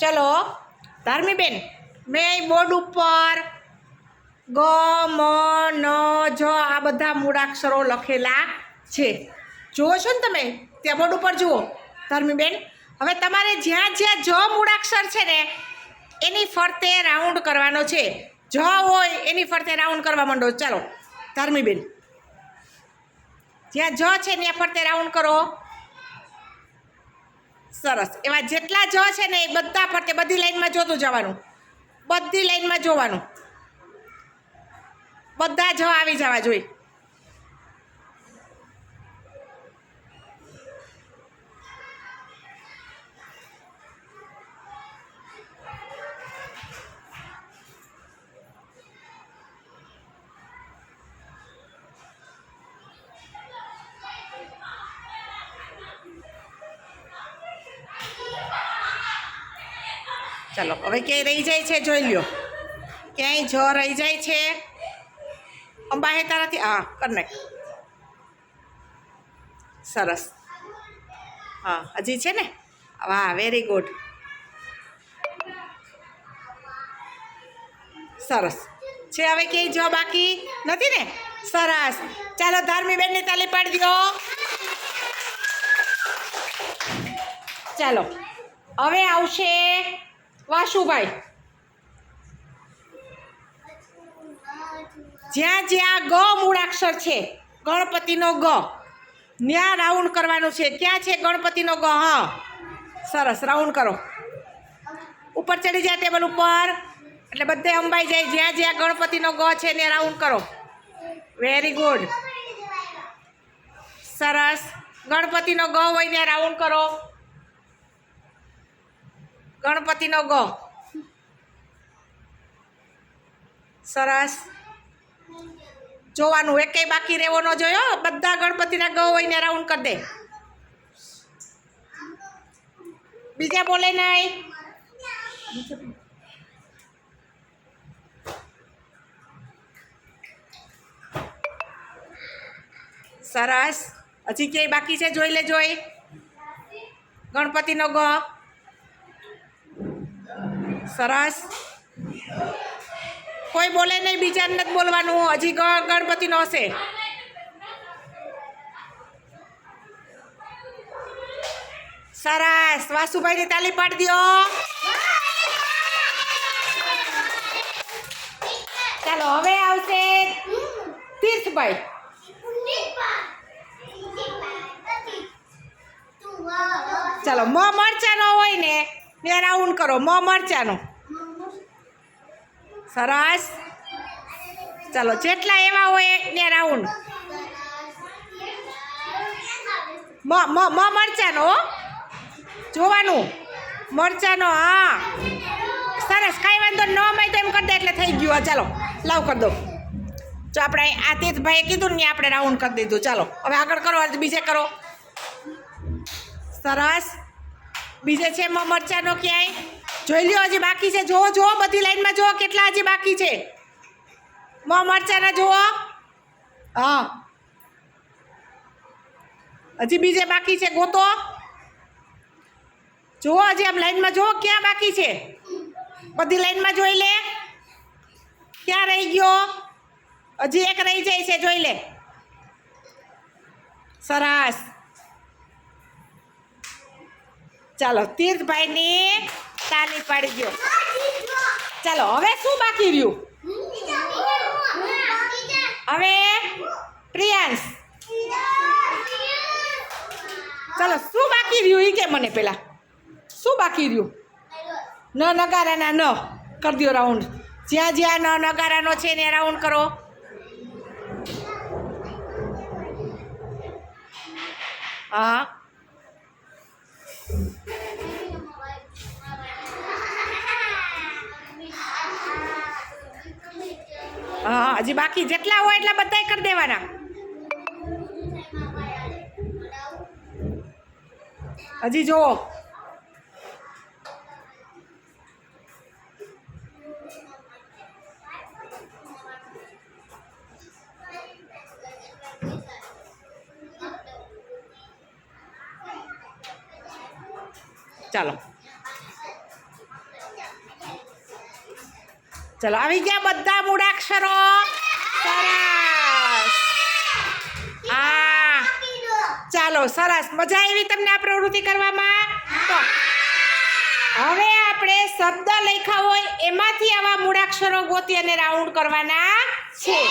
ચલો, ધાર્મીબેન, મેં બોર્ડ ઉપર ગ, મ ન જ આ બધા મૂળાક્ષરો લખેલા છે. જુઓ છો ને તમે? ત્યાં બોર્ડ ઉપર જુઓ, ધર્મીબેન. હવે તમારે જ્યાં જ્યાં જ મૂળાક્ષર છે ને, એની ફરતે રાઉન્ડ કરવાનો છે. જ હોય એની ફરતે રાઉન્ડ કરવા માંડો. ચાલો, ધર્મીબેન. જ્યાં જ છે ત્યાં ફરતે રાઉન્ડ કરો. સરસ. એવા જેટલા જ છે ને એ બધા ફરતે બધી લાઈનમાં જોતું જવાનું. બધી લાઈનમાં જોવાનું. બધા જ આવી જવા જોઈએ. ચાલો, હવે ક્યાંય રહી જાય છે, જોઈ લ્યો. ક્યાંય જ રહી જાય છે. અંબા હે તારાથી, હા કનેક્ટ સરસ. હા, હજી છે ને? વાહ વેરી ગુડ સરસ. છે હવે ક્યાંય જો બાકી? નથી ને? સરસ. ચાલો ધાર્મી બેનની તાલી પાડી દો. ચાલો, હવે આવશે વાસુભાઈ. જ્યાં જ્યાં ગ મૂળાક્ષર છે, ગણપતિનો ગ. ત્યાં રાઉન્ડ કરવાનું છે. ક્યાં છે ગણપતિનો ગ? હા. સરસ, રાઉન્ડ કરો. ઉપર ચડી જાય ટેબલ ઉપર. એટલે બધે અંબાઈ જાય. જ્યાં જ્યાં ગણપતિનો ગ છે ને રાઉન્ડ કરો. વેરી ગુડ સરસ. ગણપતિનો ગ હોય ત્યાં રાઉન્ડ કરો. ગણપતિનો ગ સરસ. જોવાનું, એકેય બાકી રહેવો ન જોયો બધા ગણપતિના ગ હોય ને રાઉન્ડ કરી દે. બીજા બોલે નહીં. સરસ. હજી ક્યાંય બાકી છે? જોઈ લે જોઈ ગણપતિનો ગ સરસ. કોઈ બોલે નહીં, બીજાને નથી બોલવાનું. હજી ગણપતિ ગણપતિનો હશે. સરસ. વાસુભાઈની તાલી પાડી દો ચાલો, હવે આવશે તીર્થભાઈ. ચાલો, મ ન હોય ને. ત્યાં રાઉન્ડ કરો. મ મરચાનો. સરસ. ચાલો, જેટલા એવા હોય ત્યાં રાઉન્ડ મ મ મરચાનો જોવાનું. મરચાનો, હા. સરસ. કાંઈ વાંધો ન હોય તો એમ કરી દે એટલે થઈ ગયું. હા, ચાલો, લાવ કરી દો. જો આપણે આ તીર્થભાઈએ કીધું ને આપણે રાઉન્ડ કરી દીધું. ચાલો, હવે આગળ કરો બીજે કરો. સરસ. બીજે છે મ મરચાનો ક્યાંય? જોઈ લ્યો, હજી બાકી છે. જુઓ જુઓ, બધી લાઈનમાં જુઓ કેટલા હજી બાકી છે. મ મરચાના જુઓ. હા. હજી બીજે બાકી છે. ગોતો. જુઓ, હજી આમ લાઈનમાં જુઓ, ક્યાં બાકી છે? બધી લાઈનમાં જોઈ લે. ક્યાં રહી ગયો? હજી એક રહી જાય છે, જોઈ લે. સરસ. ચાલો, તીર્થભાઈની તાલી પાડી ગયો ચાલો, હવે શું બાકી રહ્યું? હવે પ્રિયાંશ. ચાલો, શું બાકી રહ્યું? એ કે મને પેલા. શું બાકી રહ્યું? ન નગારાના, ન. કરી દો રાઉન્ડ. જ્યાં જ્યાં ન નગારાનો છે ને રાઉન્ડ કરો. હા. હા હજી બાકી જેટલા હોય એટલા બધા કરી દેવાના. હજી જુઓ. ચાલો. ચલો, આવી ગયા બધા મૂળાક્ષરો. સરસ. આ. ચાલો, સરસ. મજા આવી તમને આ પ્રવૃત્તિ કરવામાં? હવે આપણે શબ્દ લખ્યા હોય, એમાંથી આવા મૂળાક્ષરો ગોતી અને રાઉન્ડ કરવાના છે.